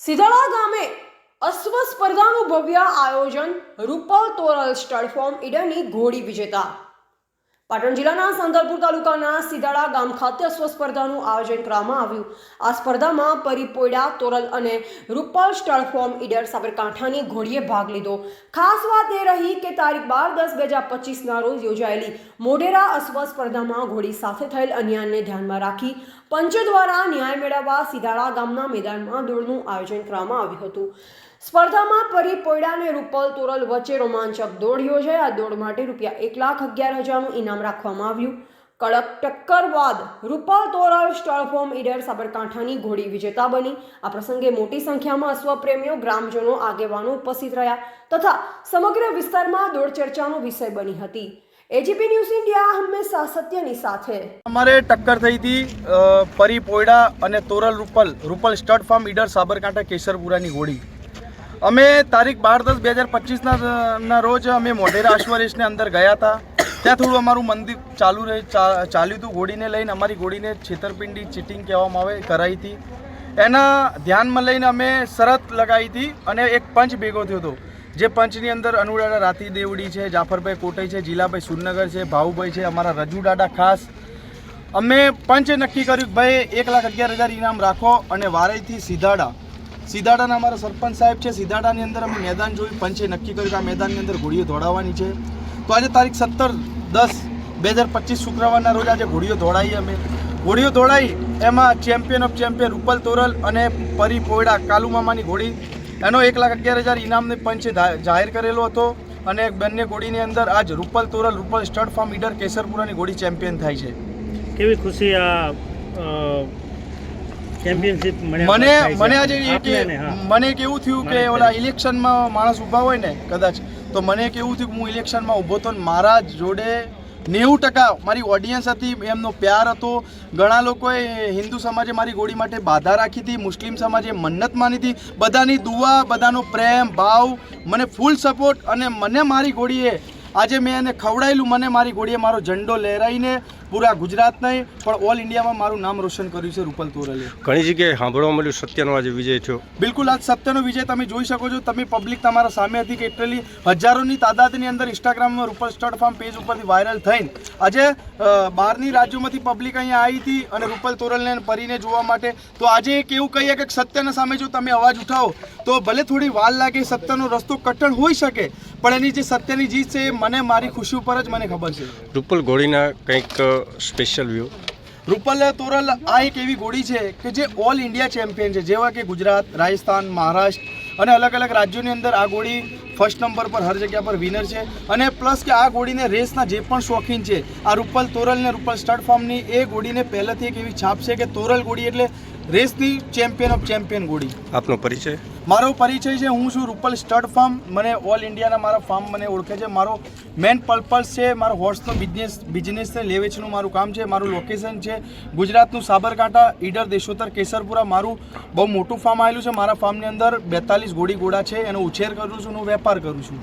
સિધાડા ગામે અશ્વ સ્પર્ધાનું ભવ્ય આયોજન રૂપલ તોરલ સ્ટડ ફોર્મ ઈડરની ઘોડી વિજેતા પાટણ જિલ્લાના સંદલપુર તાલુકાના સીધાળા ગામ ખાતે સ્વસ્પર્ધાનું આયોજન કરવામાં આવ્યું. આ સ્પર્ધામાં પરિપોયડા તોરલ અને રૂપલ સ્ટાર ફોર્મ ઈડર સાબરકાંઠાની ઘોડીએ ભાગ લીધો. ખાસ વાત એ રહી કે તારીખ બાર દસ બે હજાર પચીસના રોજ યોજાયેલી મોઢેરા અશ્વ સ્પર્ધામાં ઘોડી સાથે થયેલ અન્યાયને ધ્યાનમાં રાખી પંચ દ્વારા ન્યાય મેળવવા સીધાળા ગામના મેદાનમાં દોડનું આયોજન કરવામાં આવ્યું હતું. સ્પર્ધામાં પરી પોયડા અને રૂપલ તોરલ વચ્ચે રોમાંચક દોડ યોજાઈ. આ દોડ માટે રૂપિયા એક લાખ અગિયાર હજારનું ઇનામ રાખવામાં આવ્યું. કડક ટક્કર બાદ Rupal Toral stud farm farm Idar સાબરકાંઠાની ઘોડી વિજેતા બની. આ પ્રસંગે મોટી સંખ્યામાં અશ્વપ્રેમીઓ ગ્રામજનો, આગેવાનો ઉપસ્થિત રહ્યા તથા સમગ્ર વિસ્તારમાં દોડ ચર્ચાનો વિષય બની હતી. એજીપી ન્યૂઝ ઇન્ડિયા હંમેશા સત્યની સાથે. અમારે ટક્કર થઈ હતી પરી પોયડા અને તોરલ રૂપલ રૂપલ સ્ટડ ફાર્મ ઈડર સાબરકાંઠા કેસરપુરાની ઘોડી. અમે તારીખ બાર દસ બે હજાર પચીસના રોજ અમે મોઢેરા અશ્વરેશને અંદર ગયા હતા. ત્યાં થોડું અમારું મંદિર ચાલુ રહે ચાલ્યું હતું. ઘોડીને લઈને અમારી ઘોડીને છેતરપિંડી, ચીટિંગ કહેવામાં આવે, કરાઈ હતી. એના ધ્યાનમાં લઈને અમે શરત લગાવી હતી અને એક પંચ ભેગો થયો હતો. જે પંચની અંદર અનુડાડા રાતી દેવડી છે, જાફરભાઈ કોટઈ છે, જીલાભાઈ સુરનગર છે ભાવુભાઈ છે, અમારા રજુડાડા ખાસ. અમે પંચે નક્કી કર્યું ભાઈ, એક લાખ અગિયાર હજાર ઇનામ રાખો અને વારેથી સિધાડા સિધાડાના અમારા સરપંચ સાહેબ છે. સિધાડાની અંદર અમે મેદાન જોયું, પંચે નક્કી કર્યું કે આ મેદાનની અંદર ઘોડીઓ દોડાવવાની છે. તો આજે તારીખ સત્તર દસ બે હજાર પચીસ શુક્રવારના રોજ આજે ઘોડીઓ દોડાવી અમે. ઘોડીઓ દોડાઈ, એમાં champion of champion Rupal Toral અને પરી પોયડા કાલુમામાની ઘોડી. એનો એક લાખ અગિયાર હજાર ઇનામને પંચે જાહેર કરેલો હતો અને બંને ઘોડીની અંદર આજ રૂપલ તોરલ, રૂપલ સ્ટડ ફાર્મ ઈડર કેસરપુરાની ઘોડી ચેમ્પિયન થાય છે. કેવી ખુશી આ ચેમ્પિયનશિપ મને મને આજે મને કેવું થયું કે ઓલા ઇલેક્શનમાં માણસ ઊભા હોય ને કદાચ તો મને કેવું થયું કે હું ઇલેક્શનમાં ઊભો તો મારા જોડે નેવું ટકા મારી ઓડિયન્સ હતી એમનો પ્યાર હતો. ઘણા લોકોએ હિન્દુ સમાજે મારી ગોળી માટે બાધા રાખી હતી મુસ્લિમ સમાજે મન્નત માની હતી. બધાની દુઆ બધાનો પ્રેમ ભાવ મને ફૂલ સપોર્ટ અને મને મારી ગોળીએ આજે મેં એને ખવડાયેલું મને મારી ગોળીએ મારો ઝંડો લહેરાઈને પૂરા ગુજરાત નહીં પણ ઓલ ઇન્ડિયામાં મારું નામ રોશન કર્યું છે રૂપલ તોરલે. ઘણી જગ્યાએ સાંભળવા મળ્યું સત્યનો આજે વિજય થયો. બિલકુલ આજ સત્યનો વિજય તમે જોઈ શકો છો. તમે પબ્લિક તમારા સામે હતી કે એટલી હજારોની તાદાદની અંદર ઇન્સ્ટાગ્રામમાં રૂપલ સ્ટડ ફાર્મ પેજ ઉપરથી વાયરલ થઈને આજે બહારની રાજ્યોમાંથી પબ્લિક અહીંયા આવી હતી અને રૂપલ તોરલને પરીને જોવા માટે. તો આજે એક એવું કહીએ કે સત્યના સામે જો તમે અવાજ ઉઠાવો તો ભલે થોડી વાર લાગે સત્યનો રસ્તો કઠણ હોઈ શકે પણ એની જે સત્યની જીત છે એ મને મારી ખુશી ઉપર જ મને ખબર છે. રૂપલ ઘોડીના કંઈક સ્પેશિયલ વ્યૂ રૂપલ તોરલ આ એક એવી ઘોડી છે કે જે ઓલ ઇન્ડિયા ચેમ્પિયન છે. જેવા કે ગુજરાત રાજસ્થાન મહારાષ્ટ્ર અને અલગ અલગ રાજ્યોની અંદર આ ઘોડી ફર્સ્ટ નંબર પર હર જગ્યા પર વિનર છે. અને પ્લસ કે આ ઘોડીને રેસના જે પણ શોખીન છે આ રૂપલ તોરલ ને રૂપલ સ્ટડ ફોર્મની એ ઘોડીને પહેલેથી એક એવી છાપ છે કે તોરલ ઘોડી એટલે રેસની ચેમ્પિયન ઓફ ચેમ્પિયન ઘોડી આપનો પરિચય? મારો પરિચય છે હું છું રૂપલ સ્ટડ ફાર્મ. મને ઓલ ઇન્ડિયાના મારા ફાર્મ મને ઓળખે છે. મારો મેન પર્પઝ છે મારો હોર્સનો બિઝનેસ બિઝનેસને લે વેચનું મારું કામ છે. મારું લોકેશન છે ગુજરાતનું સાબરકાંઠા ઈડર દેશોત્તર કેસરપુરા. મારું બહુ મોટું ફાર્મ આવેલું છે. મારા ફાર્મની અંદર બેતાલીસ ઘોડી ઘોડા છે. એનો ઉછેર કરું છું હું વેપાર કરું છું.